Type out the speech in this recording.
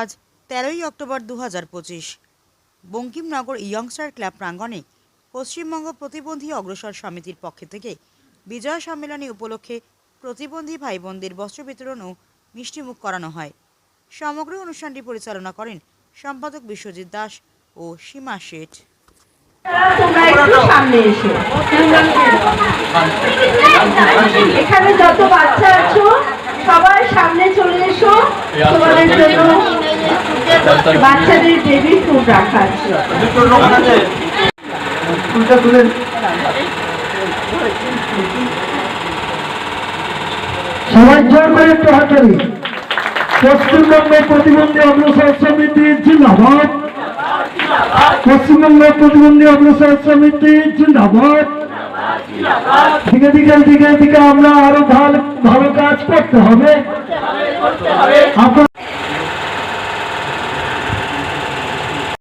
আজ তেরোই অক্টোবর দু হাজার পঁচিশ। বঙ্কিমনগর ইয়ংস্টার ক্লাব প্রাঙ্গণে পশ্চিমবঙ্গ প্রতিবন্ধী অগ্রসর সমিতির পক্ষ থেকে বিজয় সম্মেলনী উপলক্ষে প্রতিবন্ধী ভাই বোনদের বস্ত্র বিতরণ ও মিষ্টিমুখ করানো হয়। সমগ্র অনুষ্ঠানটি পরিচালনা করেন সম্পাদক বিশ্বজিৎ দাস ও সীমা শেঠ। এখানে যত বাচ্চা আছো সবাই সামনে চলে এসো। তোমাদের জন্য বাচ্চাদের বেবি ফুড রাখা আছে। ফুলটা তুলেন সবাই জোর করে একটু পশ্চিমবঙ্গ প্রতিবন্ধী অগ্রসর সমিতি জিন্দাবাদ। পশ্চিমবঙ্গ প্রতিবন্ধী অগ্রসর সমিতি জিন্দাবাদ। দিকে দিকে দিকে দিকে আমরা আরও ভালো ভালো কাজ করতে হবে। আপনার